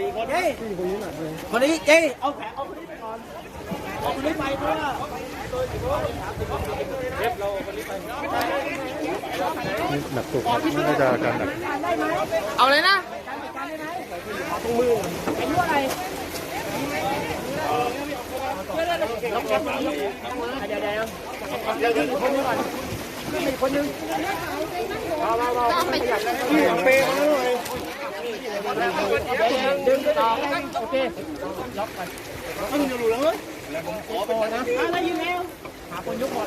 เขียวสี่คนเจ๊คนนี้เจ๊เอาแขนเอาคนนี้ไปก่อนเอาคนนี้ไปเพราะว่าเทปเราคนนี้ไปหนักสุดน่าจะการหนักเอาเลยนะอายุอะไรน้องแกมเดี๋ยวเดี๋ยวเดี๋ยวคนนึงก่อนอีกคนนึงเอาเอาเอาเปย์เขาเลย ดึงต่อโอเคล็อกไปต้องอยู่หรือแล้วผมขอไปนะอะไรยิงแล้วหาคนยกบอล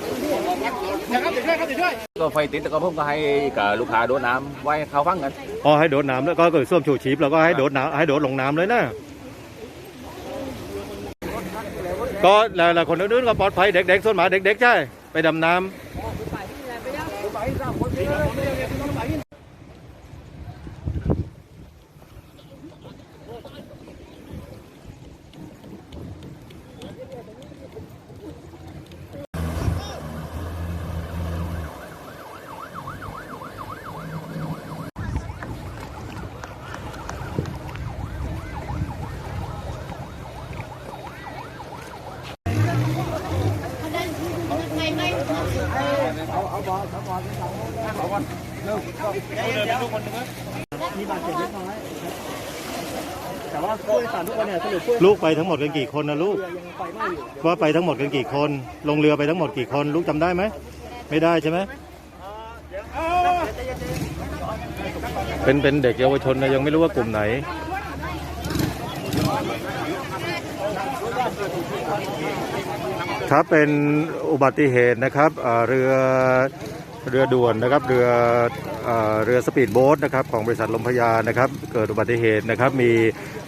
นะครับติดด้วยครับติดด้วยก็ไฟติดแต่ก็ผมก็ให้กับลูกค้าโดนน้ำไว้เขาฟังกันอ๋อให้โดดน้ำแล้วก็เกิดส้วมชูชีพแล้วก็ให้โดดน้ำให้โดดลงน้ำเลยนะก็แล้วแล้วคนอื่นๆก็ปลอดภัยเด็กๆส่วนหมาเด็กๆใช่ไปดำน้ำ มีบาดเจ็บเล็กน้อยแต่ว่าผู้โดยสารทุกคนเนี่ยสรุปผู้ลูกไปทั้งหมดกันกี่คนนะลูก ยังไฟไหม้อยู่ว่าไปทั้งหมดกันกี่คน ลงเรือไปทั้งหมดกี่คน ลูกจำได้ไหม ไม่ได้ใช่ไหม เป็นเป็นเด็กเยาวชนนะยังไม่รู้ว่ากลุ่มไหน ครับเป็นอุบัติเหตุนะครับเอ่อเรือ เรือด่วนนะครับเรือเอ่อเรือสปีดโบ๊ทนะครับของบริษัทลมพยานะครับ เกิดอุบัติเหตุนะครับ มี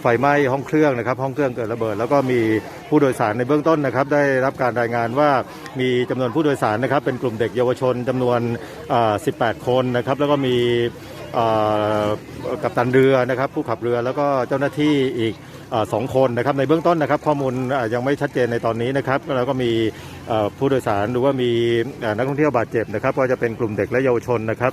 ไฟไหม้ห้องเครื่องนะครับ ห้องเครื่องเกิดระเบิด แล้วก็มีผู้โดยสารในเบื้องต้นนะครับ ได้รับการรายงานว่ามีจำนวนผู้โดยสารนะครับ เป็นกลุ่มเด็กเยาวชนจำนวน 18 คนนะครับ แล้วก็มีกัปตันเรือนะครับ ผู้ขับเรือแล้วก็เจ้าหน้าที่อีก สองคนนะครับในเบื้องต้นนะครับข้อมูลยังไม่ชัดเจนในตอนนี้นะครับแล้วก็มีผู้โดยสารหรือว่ามีนักท่องเที่ยวบาดเจ็บนะครับก็จะเป็นกลุ่มเด็กและเยาวชนนะครับ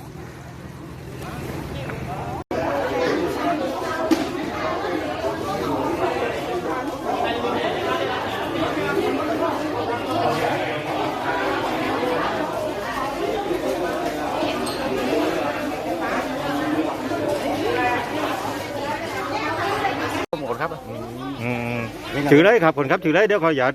หมดครับ อื มชื่ออะไรครับคนครับชื่ออะไรเดี๋ยวขออยาก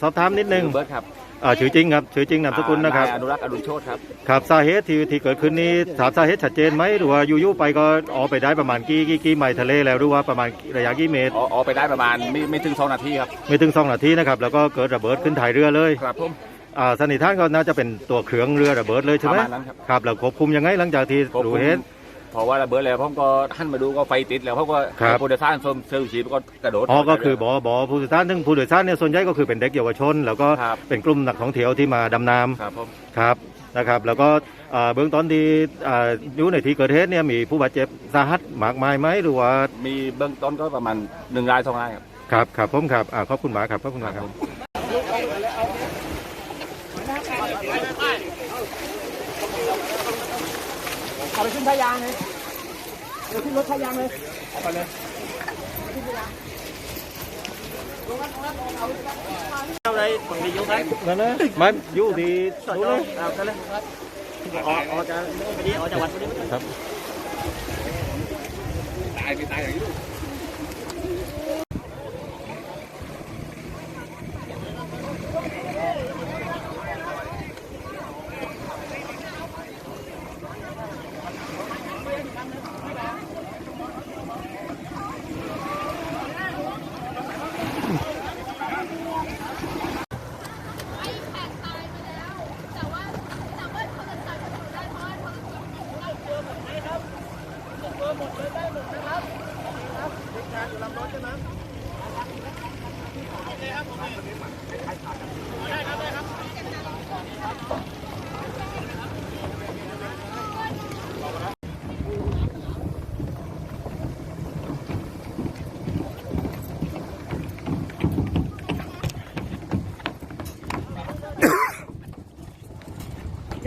สอบถามนิดนึงเบิร์ดครับอ่าชื่อจริงครับชื่อจริงนามสกุลนะครับนายอนุรักษ์อดุลโชตครับ ครับสาเหตุที่ที่เกิดขึ้นนี้ถามสาเหตุชัดเจนไหมหรือว่าอยู่ๆไปก็ออกไปได้ประมาณกี่กี่กี่ไมล์ทะเลแล้วหรือว่าประมาณระยะกี่เมตรออกออกไปได้ประมาณไม่ไม่ถึงสองนาทีครับ ไม่ถึงสองนาทีนะครับแล้วก็เกิดระเบิดขึ้นถ่ายเรือเลยครับผมอ่าสันนิษฐานก็น่าจะเป็นตัวเครื่องเรือระเบิดเลยใช่ไหมประมาณนั้นครับ ครับแล้วควบคุมยังไงหลังจากที่ควบคุรู้มเหตุเพราะว่าระเบิดแล้วผมก็หันมาดูก็ไฟติดแล้วผมก็ครับผู้โดยสารส้มเซลล์ชีพก็กระโดด อ๋อก็คือบอบอผู้โดยสารซึ่งผู้โดยสารเนี่ยส่วนใหญ่ก็คือเป็นเด็กเยาวชน แล้วก็ครับ เป็นกลุ่มนักท่องเที่ยวที่มาดำน้ครับผมำครับนะครับแล้วก็อ่าเบื้องต้นที่อ่าอยู่ในที่เกิดเหตุเนี่ยมีผู้บาดเจ็บสาหัสมากมายไหมหรือว่ามีเบื้องต้นก็ประมาณหนึ่งรายสองรายครับ ครับครับผมครับอ่าขอบคุณหมากครับขอบคุณหมากครับเอาไปขึ้นท่ายางเลย เดี๋ยวขึ้นรถท่ายางเลยเอาไปเลยเอาอะไรผมมียุไหมนั่นนะมันอยู่ที่ต่อนู้นจอเลยเอาไปเลยออกออกจากไปนี้ออกจากวัดไปนี้ครับตายไม่ตายอย่างนี้ลูก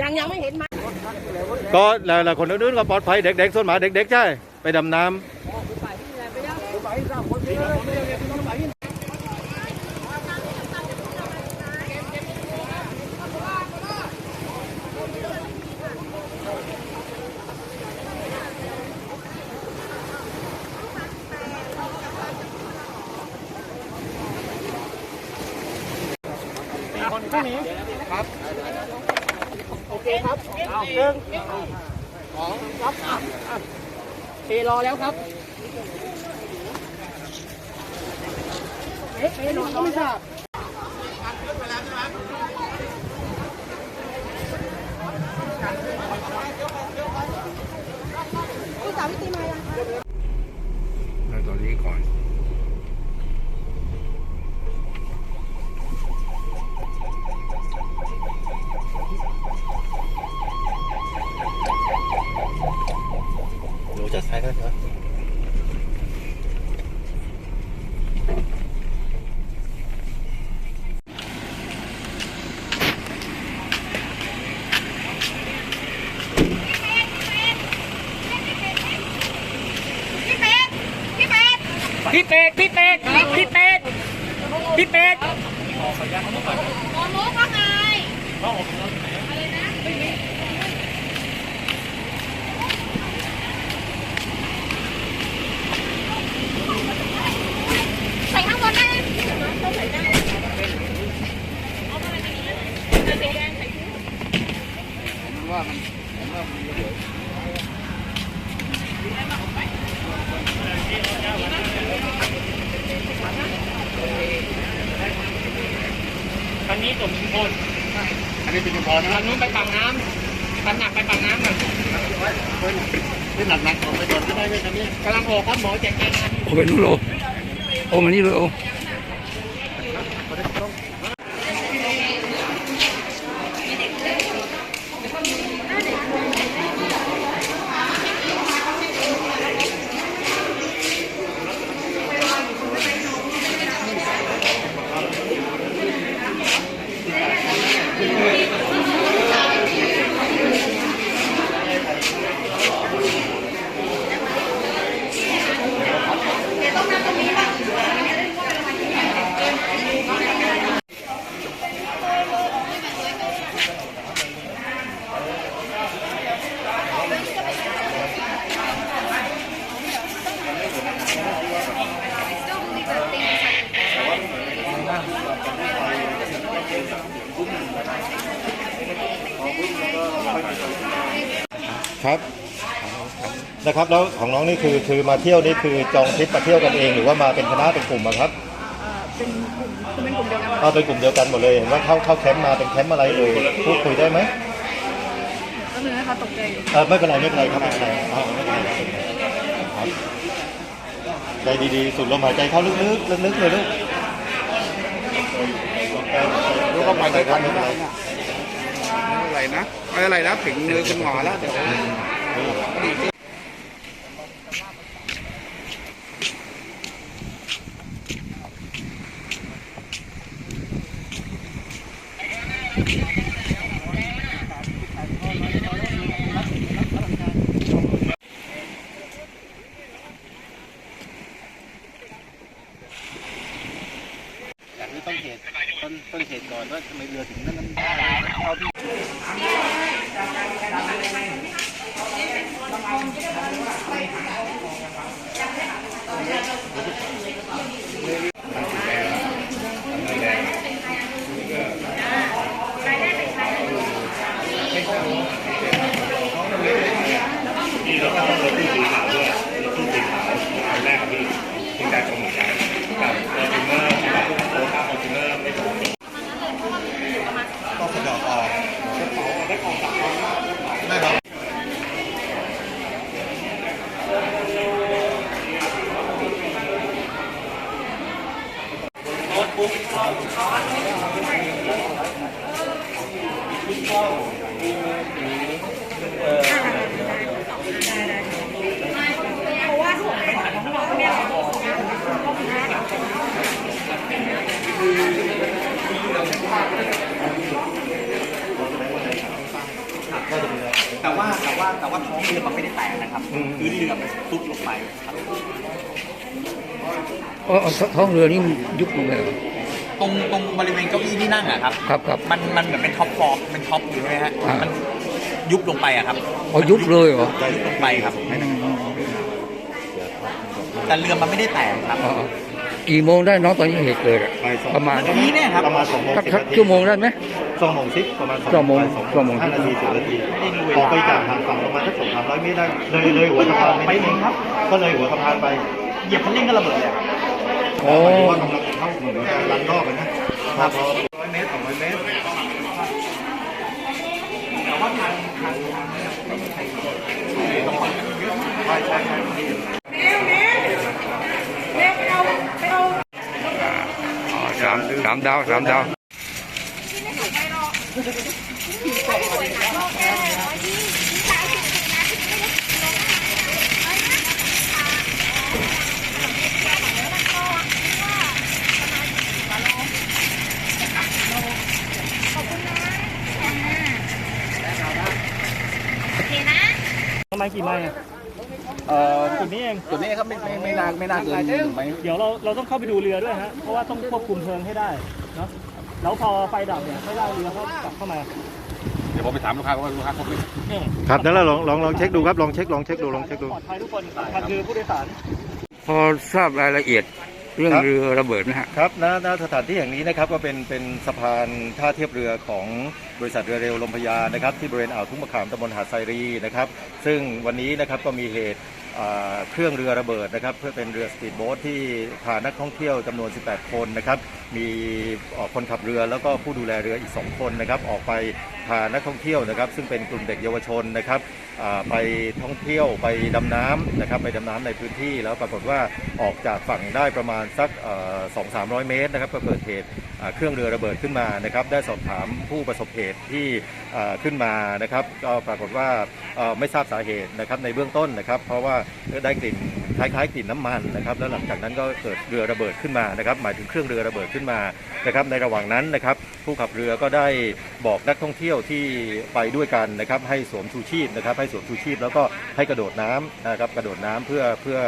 ยังยังไม่เห็นมาก็แล้วแล้วคนอื่นๆก็ปลอดภัยเด็กๆส่วนมากเด็กๆใช่ ไปดำน้ำ โอเคครับเอาหนึ่งสองรับอะอะ เทรอแล้วครับเอ๊ะเอ๊ะน้องก็ไม่ทราบแล้วตอนนี้ก่อน หนูจะใช้ก็ได้ พี่เป็ด พี่เป็ด พี่เป็ด พี่เป็ด ใส่ข้างบนได้ไหม คั นนี้ส่งชุมพลอันนี้เป็นชุมพรนะคันนู้นไปปากน้ำคันหนักไปปากน้ำก่อนที่หนักหนักๆออกไปก่อนก็ได้ไหมคันนี้กำลังโอครับหมอแจกแจง โอ้เป็นนู่นโลโอ้มานี่เลยโอ้ ครับ นะครับแล้วของน้องนี่คือคือมาเที่ยวนี่คือจองทริปมาเที่ยวกันเอง หรือว่ามาเป็นคณะเป็นกลุ่มอะครับเป็นกลุ่มเป็นกลุ่มเดียวกันเอาเป็นกลุ่มเดียวกันหมดเลยเห็นว่าเข้าเข้าแคมป์มาเป็นแคมป์อะไรเอ่ยพูดคุยได้ไหมก็เลยนะคะตกใจเออไม่เป็นไรไม่เป็นไรครับไม่เป็นไรเอาไม่เป็นไรครับใจดีๆสูดลมหายใจเข้าลึกๆลึกๆเลยลูก รู้ก็ไปด้วยกันไม่ไม่เป็นไรอะไร นะไม่อะไรนะถึงมือคุณหมอแล้วเดี๋ยวดีขึ้น แต่ว่าแต่ว่าแต่ว่าท้องเรือมันไม่ได้แตกนะครับอืมพื้นเรือมันซุดลงไปครับ อ๋อท้องเรือนี่ยุบลงไปเหรอ ตรงตรงบริเวณเก้าอี้ที่นั่งอะครับครับครับ มันมันเหมือนเป็นท็อปฟอร์มเป็นท็อปอยู่ใช่ไหมฮะอ่ามั มันยุบลงไปอะครับอ๋อยุบเลยเหรอยุบลงไปครับ แต่เรือมันไม่ได้แตกครับ อ๋อกี่โมงได้น้องตอนนี้เหตุเกิดอะบ่ายสองประมาณนี้เนี่ยครับ ประมาณสองโมงสักสิบสักนาทีชั่วโมงได้ไหม สองโมงสิบประมาณชั่วโมงบ่ายสองชั่วโมง ห้านาทีสิบนาทีออกไปจากทางฝั่งประมาณสักสองสามร้อยเมตรได้เลยเลยหัวสะพานไปเองครับ ก็เลยหัวสะพานไป เหยียบคันเร่งก็ระเบิดเลย โอ้หมายถึงว่ากำลังเข้าเหมือนการลันรอบนะถ้าพอร้อยเมตรสองร้อยเมตรอ๋อสามสามดาวสามดาว โอเคนะ ประมาณกี่ไม้เอ่อจุดนี้เอง จุดนี้ครับไม่ไม่ไม่น่าไม่น่าเกินหนึ่งไหมเดี๋ยวเราเราต้องเข้าไปดูเรือด้วยฮะ เพราะว่าต้องควบคุมเพลิงให้ได้เนาะ แล้วพอไฟดับเนี่ยไม่ได้เรือเขากลับเข้ามาเดี๋ยวผมไปถามลูกค้าว่าลูกค้าครบไหมนี่ครับนั่นแหละลองลองลองเช็คดูครับลองเช็คลองเช็คดูลองเช็คดู ปลอดภัยทุกคนสำคัญคือผู้โดยสาร พอทราบรายละเอียด เรื่องครับเรือระเบิดนะฮะครับณณสถานที่แห่งนี้นะครับก็เป็นเป็นสะพานท่าเทียบเรือของบริษัทเรือเร็วลมพยานะครับที่บริเวณอ่าวทุ่งมะขามตำบลหาดไซรีนะครับซึ่งวันนี้นะครับก็มีเหตุอ่า เครื่องเรือระเบิดนะครับ เพื่อเป็นเรือสปีดโบ๊ทที่พานักท่องเที่ยวจำนวน 18 คนนะครับ มีคนขับเรือแล้วก็ผู้ดูแลเรืออีก 2 คนนะครับ ออกไปพานักท่องเที่ยวนะครับ ซึ่งเป็นกลุ่มเด็กเยาวชนนะครับไปท่องเที่ยวไปดำน้ำนะครับ ไปดำน้ำในพื้นที่แล้วปรากฏว่าออกจากฝั่งได้ประมาณสักสองสามร้อยเมตรนะครับก็เกิดเหตุ เครื่องเรือระเบิดขึ้นมานะครับ ได้สอบถามผู้ประสบเหตุที่ขึ้นมานะครับ ก็ปรากฏว่าไม่ทราบสาเหตุนะครับในเบื้องต้นนะครับ เพราะว่าได้กลิ่นคล้ายๆกลิ่นน้ำมันนะครับแล้วหลังจากนั้นก็เกิดเรือระเบิดขึ้นมานะครับหมายถึงเครื่องเรือระเบิดขึ้นมานะครับในระหว่างนั้นนะครับผู้ขับเรือก็ได้บอกนักท่องเที่ยวที่ไปด้วยกันนะครับให้สวมชูชีพนะครับให้สวมชูชีพ แล้วก็ให้กระโดดน้ำนะครับกระโดดน้ำเพื่อเพื่อ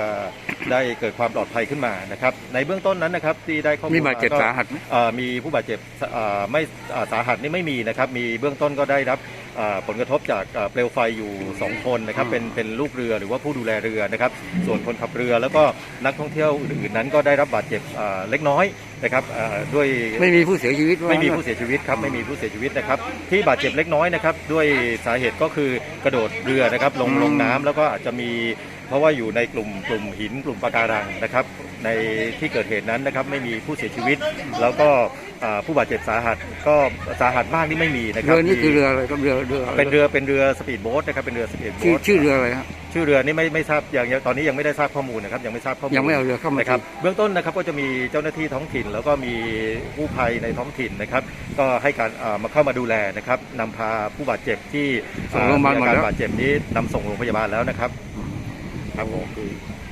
ได้เกิดความปลอดภัยขึ้นมานะครับในเบื้องต้นนั้นนะครับที่ได้ข้อมูลมีบาดเจ็บก็สาหัสไหมเอ่อมีผู้บาดเจ็บสเอ่อไม่เอ่อสาหัสนี่ไม่มีนะครับมีเบื้องต้นก็ได้รับเอ่อ ผลกระทบจากเอ่อเปลวไฟอยู่ 2 คนนะครับเป็นเป็นลูกเรือหรือว่าผู้ดูแลเรือนะครับส่วนคนขับเรือแล้วก็นักท่องเที่ยวอื่นๆนั้นก็ได้รับบาดเจ็บเอ่อเล็กน้อยนะครับเอ่อด้วยไม่มีผู้เสียชีวิตว่าไม่มีผู้เสียชีวิตครับไม่มีผู้เสียชีวิตนะครับที่บาดเจ็บเล็กน้อยนะครับด้วยสาเหตุก็คือกระโดดเรือนะครับลงลงน้ำแล้วก็อาจจะมี เพราะว่าอยู่ในกลุ่มกลุ่มหินกลุ่มปะการังนะครับ ในที่เกิดเหตุนั้นนะครับไม่มีผู้เสียชีวิต แล้วก็อ่าผู้บาดเจ็บสาหัสก็สาหัสมากนี่ไม่มีนะครัเรืบอนี่คือเรืออะไรครับเรือเรือเป็นเรือเป็นเรือสปีดโบ๊ทนะครับเป็นเรือสปีดชื่อโบ๊ทชื่อเรืออะไรฮะชื่อเรือนี่ไม่ไม่ทราบอย่างยังตอนนี้ยังไม่ได้ทราบข้อมูลนะครับยังไม่ทราบข้อมูลยังไม่เอาเรือเข้ามานะครับเบื้องต้นนะครับก็จะมีเจ้าหน้าที่ท้องถิ่น แล้วก็มีกู้ภัยในท้องถิ่นนะครับ ก็ให้การอ่ามาเข้ามาดูแลนะครับนำพาผู้บาดเจ็บที่ส่งโรงพยาบาลมีหมดอาการแล้วบาดเจ็บนี้นำส่งโรงพยาบาลแล้วนะครับ ครับผม